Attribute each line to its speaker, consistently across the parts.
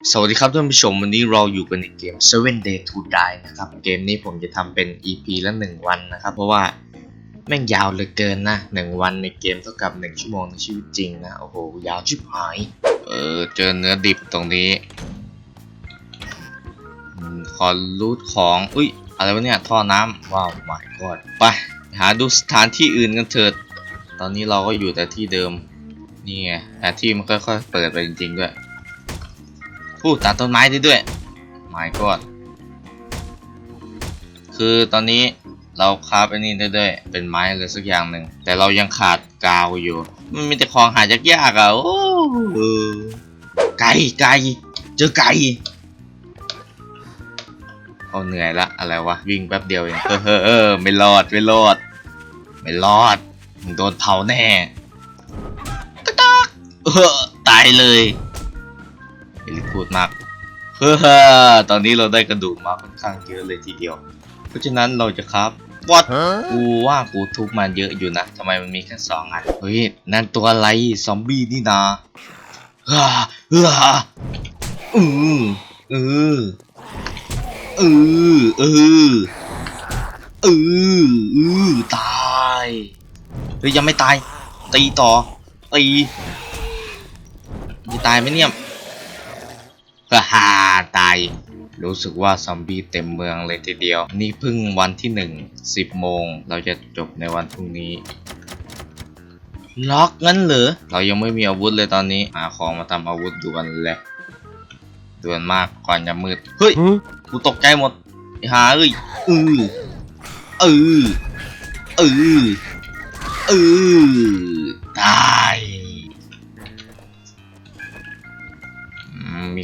Speaker 1: สวัสดีครับท่านผู้ชมวันนี้เราอยู่กันในเกม Seven Day to Die นะครับเกมนี้ผมจะทำเป็น EP ละ 1 วันนะครับ เพราะว่าแม่งยาวเหลือเกินนะ 1 วันในเกมเท่ากับ 1 ชั่วโมงในชีวิตจริงนะ โอ้โห ยาวชิบหาย เออ เจอเนื้อดิบตรงนี้ ขอรูทของ อุ้ย อะไรวะเนี่ย ท่อน้ำว้าว my god ไป หาดูสถานที่อื่นกันเถิด ตอนนี้เราก็อยู่แต่ที่เดิม นี่ไงแผนที่มันค่อยๆเปิดไปจริงๆด้วย พูดตัดต้นไม้ได้ด้วยไม่ก็คือตอนนี้เราคราฟไอ้นี่ได้ด้วยเป็นไม้อะไรสักอย่างหนึ่งแต่เรายังขาดกาวอยู่ มันมีแต่ของหายากๆอะโอ้ไก่ไก่เจอไก่เอาเหนื่อยละอะไรวะวิ่งแป๊บเดียวเองเออเออไม่รอดไม่รอด ไม่รอดมึงโดนเผาแน่กระตอกเออตายเลย พูดมากเฮ้อตอนนี้เราได้กระดูกมาค่อนข้างเยอะเลยทีเดียว เพราะฉะนั้นเราจะครับวัดกูว่ากูทุบมันเยอะอยู่นะทำไมมันมีแค่สองอันเฮ้ยนั่นตัวอะไรซอมบี้นี่นาเฮ้อเฮ้ออือเออเออเออเออเออตายเฮ้ยยังไม่ตายตีต่อตีจะตายไหมเนี่ย ก็ฮาตาย รู้สึกว่าซอมบี้เต็มเมืองเลยทีเดียว นี่เพิ่งวันที่หนึ่งสิบโมง เราจะจบในวันพรุ่งนี้ ล็อกงั้นเหรอ เรายังไม่มีอาวุธเลยตอนนี้ หาของมาทำอาวุธด่วนเลยด่วนมากก่อนจะมืด เฮ้ย กูตกใจหมดไอ้หาเอ้ยอือเออเออเออตาย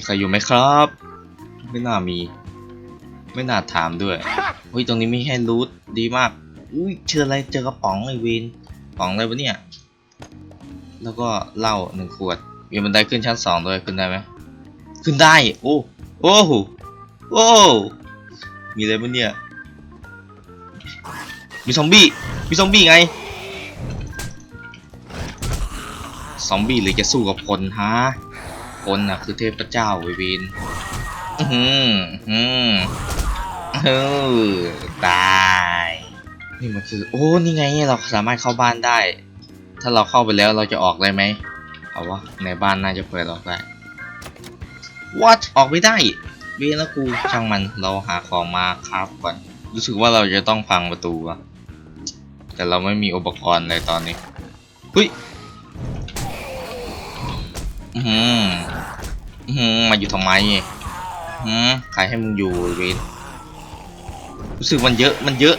Speaker 1: ใครอยู่ไหมครับ ไม่น่ามี ไม่น่าถามด้วยเฮ้ยตรงนี้มีให้รูทดีมากอุ้ยเจออะไรเจอกระป๋องไอเวนกระป๋องอะไรวะเนี่ย แล้วก็เหล้าหนึ่งขวดมีบันไดขึ้นชั้นสองด้วยขึ้นได้ไหมขึ้นได้โอ้โอ้โหโอ้มีอะไรบ้างเนี่ยมีซอมบี้มีซอมบี้ไงซอมบี้หรือจะสู้กับคนฮะ คนน่ะคือเทพเจ้าเววินอือหืออือเออตายนี่มันคือ โอ้ นี่ไงเราสามารถเข้าบ้านได้ ถ้าเราเข้าไปแล้วเราจะออกได้ไหมเอาวะในบ้านน่าจะเปิดออกได้ What ออกไม่ได้ เวียนแล้วกูช่างมันเราหาของมาครับก่อน รู้สึกว่าเราจะต้องพังประตูอะแต่เราไม่มีอุปกรณ์เลยตอนนี้เฮ้ย หืออือหือมาอยู่ทำไมหืมใครให้มึงอยู่เวนรู้สึกมันเยอะมันเยอะ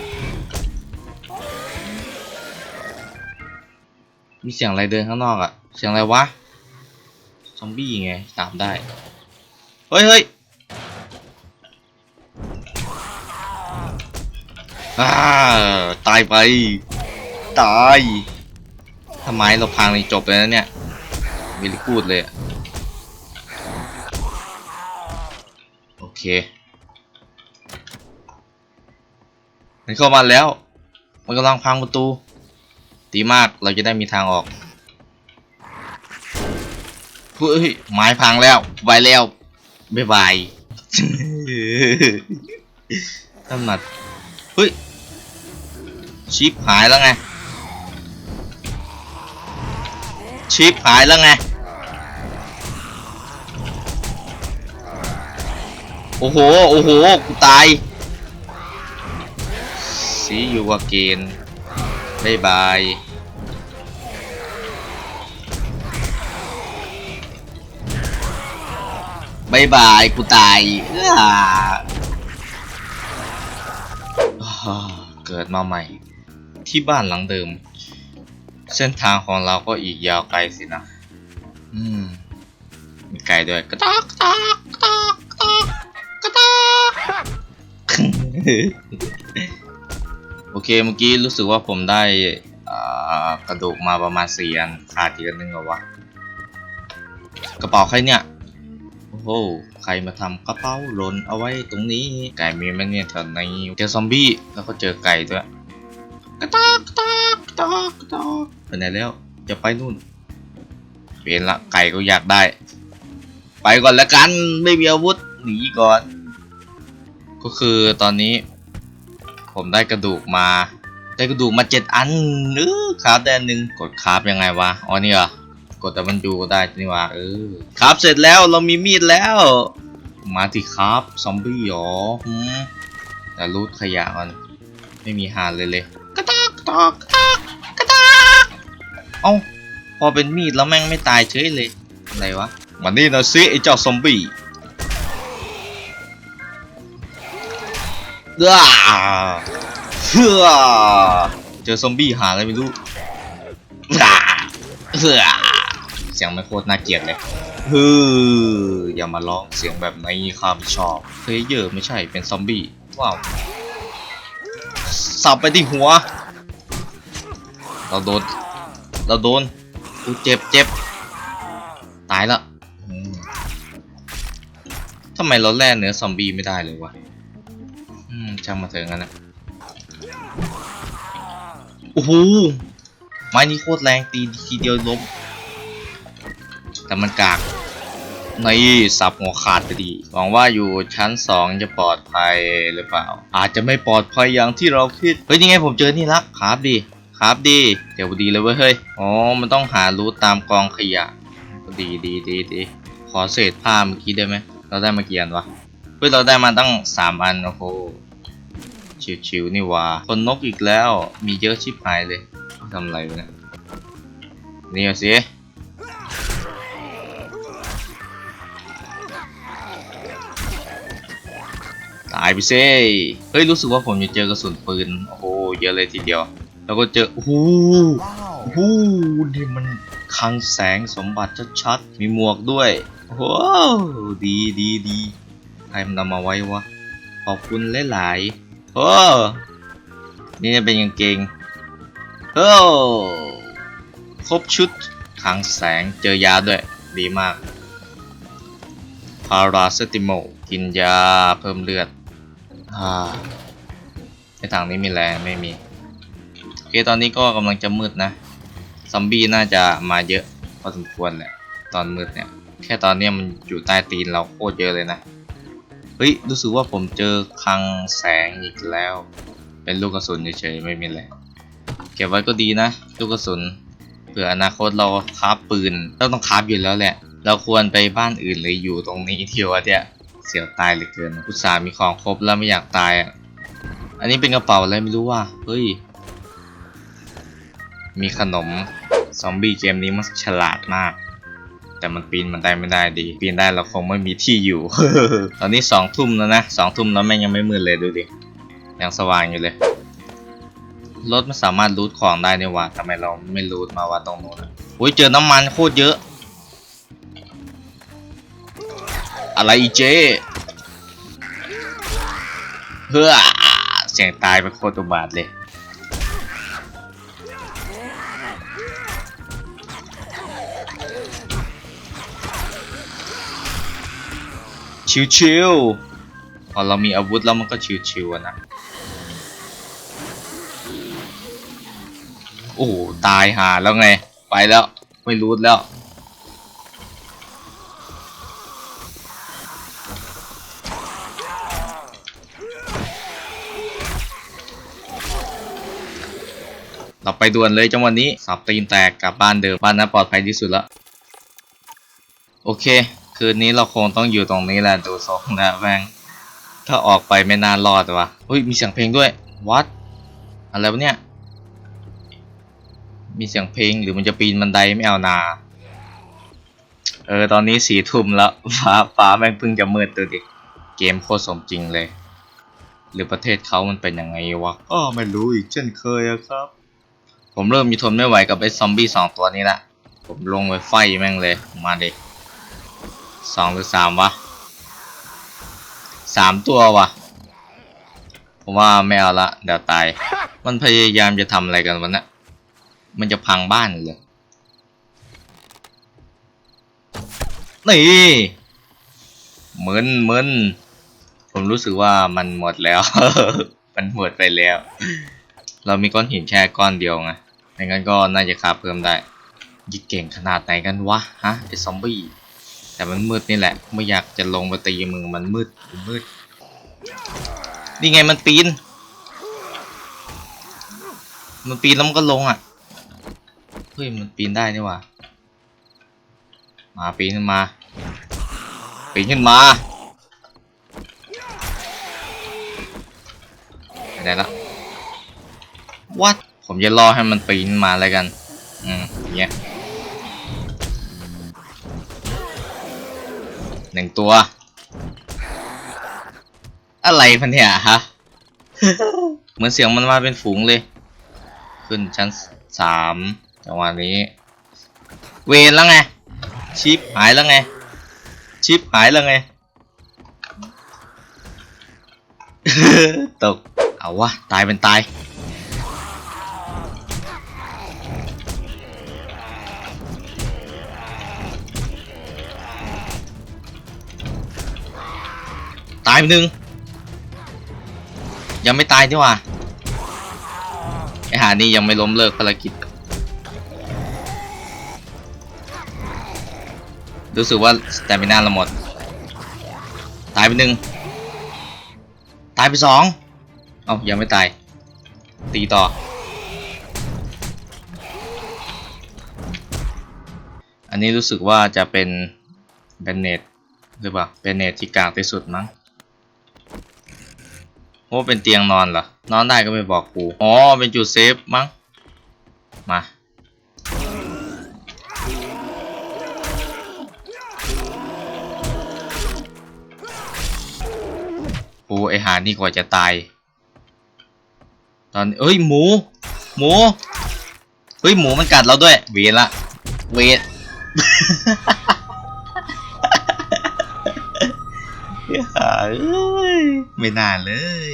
Speaker 1: มีเสียงอะไรเดินข้างนอกอะเสียงอะไรวะ ซอมบี้ไงตามได้ เฮ้ยเฮ้ยตายไป ตายทำไมเราพังเลยจบเลยนะเนี่ย วิลกูดเลยโอเคมันเข้ามาแล้ว มันกำลังพังประตู ดีมากเราจะได้มีทางออกเฮ้ยไม้พังแล้วไปแล้วบ๊ายบายท่านหมัดเฮ้ยชิปหายแล้วไง ชิปหายแล้วไง โอ้โห โอ้โห กูตาย สีอยู่กับเกณฑ์บายบาย บายบาย กูตายเกิดมาใหม่ ที่บ้านหลังเดิม เส้นทางของเราก็อีกยาวไกลสินะ อืม มีไกลด้วยกระตอกกระตอกกระตอกกระตอกกระตอกโอเคเมื่อกี้รู้สึกว่าผมได้กระดูกมาประมาณสี่อันขาดอีกอันหนึงเหรอวะ กระเป๋าใครเนี่ย โอ้โห ใครมาทำกระเป๋าหล่นเอาไว้ตรงนี้ ไก่มีไหมเนี่ยแถวนี้เจอซอมบี้แล้วก็เจอไก่ด้วย กระตอกกระตอก ตอกกระตอกไปไหนแล้วจะไปนู่นเปลี่ยนละไก่ก็อยากได้ไปไปก่อนละกันไม่มีอาวุธหนีก่อน ก็คือตอนนี้ ผมได้กระดูกมา ได้กระดูกมาเจ็ดอันเออคราฟได้อันหนึ่งกดคราฟยังไงวะอ๋อนี่เหรอกดแต่มันดูก็ได้นี่หว่าเออคราฟเสร็จแล้วเรามีมีดแล้ว มาที่คราฟซอมบี้หรอหืมแต่รูดขยะมันไม่มีหานเลยเลยกระตอกกระตอกกระตอกกระตอก เอ้า พอเป็นมีดแล้วแม่งไม่ตายเฉยเลย อะไรวะมานี่นะซิไอ้เจ้าซอมบี้เอ้าเฮ้อเจอซอมบี้หาอะไรไม่รู้อ้าเฮ้อเสียงไม่โคตรน่าเกลียดเลยเฮ้ออย่ามาร้องเสียงแบบนี้ข้าไม่ชอบเพลเยอร์ไม่ใช่เป็นซอมบี้ว้าวสับไปที่หัว เราโดน เราโดนกูเจ็บเจ็บตายละทำไมเราแล่เนื้อซอมบี้ไม่ได้เลยวะอืมช่างมาเถอะงั้นนะโอ้โหไม้นี้โคตรแรงตีทีเดียวล้มแต่มันกากในสับหัวขาดไปดี หวังว่าอยู่ชั้นสองจะปลอดภัยหรือเปล่า อาจจะไม่ปลอดภัยอย่างที่เราคิด เฮ้ยนี่ไงผมเจอนี่ละครับดี ครับดี เดี๋ยวดีเลยเว้ยเฮ้ย อ๋อ มันต้องหารูทตามกองขยะ ดีดีดีดี ขอเศษผ้าเมื่อกี้ได้ไหม เราได้มากี่อันวะเฮ้ยเราได้มาตั้งสามอันโอ้โห ชิวๆนี่ว่าคนนกอีกแล้ว มีเยอะชิบหายเลยทำอะไรวะเนี่ย นี่เอาสิตายไปเซ่เฮ้ย รู้สึกว่าผมจะเจอกระสุนปืน โอ้โห เยอะเลยทีเดียว แล้วก็เจอโอ้โหโอ้โหนี่มันคลังแสงสมบัติชัดๆ มีหมวกด้วยโอ้โหดีดีดีใครมันนำมาไว้วะ ขอบคุณหลายๆโอ้นี่เป็นกางเกงโอ้ครบชุดคลังแสงเจอยาด้วย ดีมากพาราเซติโมกินยาเพิ่มเลือดอ่าในทางนี้มีแรงไม่มีโอเค ตอนนี้ก็กำลังจะมืดนะ ซอมบี้น่าจะมาเยอะพอสมควรแหละ ตอนมืดเนี่ย แค่ตอนเนี้มันอยู่ใต้ตีนเราโคตรเยอะเลยนะ เฮ้ย รู้สึกว่าผมเจอคลังแสงอีกแล้ว เป็นลูกกระสุนเฉยๆไม่มีอะไร เก็บไว้ก็ดีนะ ลูกกระสุน เผื่ออนาคตเราคราฟปืนเราต้องคราฟอยู่แล้วแหละ เราควรไปบ้านอื่นเลยอยู่ตรงนี้เที่ยวเนี่ยเสียวตายเหลือเกินอุตส่าห์มีของครบแล้วไม่อยากตายอะ อันนี้เป็นกระเป๋าอะไรไม่รู้ว่า เฮ้ย มีขนม ซอมบี้เกมนี้มันฉลาดมาก แต่มันปีนมันได้ไม่ได้ดี ปีนได้เราคงไม่มีที่อยู่ ตอนนี้สองทุ่มแล้วนะสองทุ่มแล้วแม่งยังไม่มืดเลยดูดิ ยังสว่างอยู่เลย รถมันสามารถรูทของได้นี่ว่าทำไมเราไม่รูทมาว่าตรงนู้นอะอุ้ยเจอน้ำมันโคตรเยอะ อะไรอีเจเฮ้อเสียงตายไปโคตรอุบาทเลย ชิวๆพอเรามีอาวุธแล้วมันก็ชิวๆอะนะ โอ้ตายหาแล้วไง ไปแล้ว ไม่รู้แล้ว เราไปด่วนเลยจังวะนี้ สับตีนแตกกลับบ้านเดิม บ้านนั้นปลอดภัยที่สุดแล้ว โอเค คืนนี้เราคงต้องอยู่ตรงนี้แหละดูทรงนะแม่งถ้าออกไปไม่น่ารอดวะเฮ้ยมีเสียงเพลงด้วยวัดอะไรวะเนี่ย มีเสียงเพลงหรือมันจะปีนบันไดไม่เอานาเออตอนนี้สี่ทุ่มแล้วฟ้าฟ้าแม่งเพิ่งจะมืดตัวดิเกมโคตรสมจริงเลย หรือประเทศเขามันเป็นยังไงวะก็ไม่รู้อีกเช่นเคยอะครับ ผมเริ่มมีทนไม่ไหวกับไอ้ซอมบี้สองตัวนี้ละผมลงไปไฟแม่งเลยมาเด็ก สองหรือสามวะสามตัววะผมว่าไม่เอาละเดี๋ยวตาย มันพยายามจะทำอะไรกันวะเนะมันจะพังบ้านเลยนี่เหมือนเหมือนผมรู้สึกว่ามันหมดแล้ว มันหมดไปแล้ว เรามีก้อนหินแค่ก้อนเดียวไงไม่งั้นก็น่าจะคาบเพิ่มได้ยิ่งเก่งขนาดไหนกันวะฮะไอซอมบี้ แต่มันมืดนี่แหละ ไม่อยากจะลงไปตีมึงมันมืดมันมืด นี่ไงมันปีน มันปีนแล้วมันก็ลงอะ เฮ้ยมันปีนได้นี่ว่ามาปีนขึ้นมา ปีนขึ้นมา ได้แล้ววัดผมจะรอให้มันปีนมาแล้วกัน อืมอย่างเงี้ย หนึ่งตัว อะไรพันเนี่ยฮะ เหมือนเสียงมันมาเป็นฝูงเลย ขึ้นชั้นสามจังหวะนี้ เวนแล้วไง ชิปหายแล้วไง ชิปหายแล้วไง ตก เอาวะ ตายเป็นตายายไปหนึ่งยังไม่ตายนี่ว่าไอหานี่ยังไม่ล้มเลิกภารกิจ รู้สึกว่าสเตมินาเราหมด ตายไปหนึ่งตายไปสองเอ้ายังไม่ตาย ตีต่อ อันนี้รู้สึกว่าจะเป็นเบนเนตหรือเปล่าเบนเนตที่กลางที่สุดมั้ง โอ้เป็นเตียงนอนเหรอ นอนได้ก็ไม่บอกกู อ๋อ เป็นจุดเซฟมั้ง มา ปูไอหานี่กว่าจะตาย ตอนเอ้ย หมู หมู เฮ้ย หมูมันกัดเราด้วย เวรละ เวรเฮ้ย ไม่นานเลย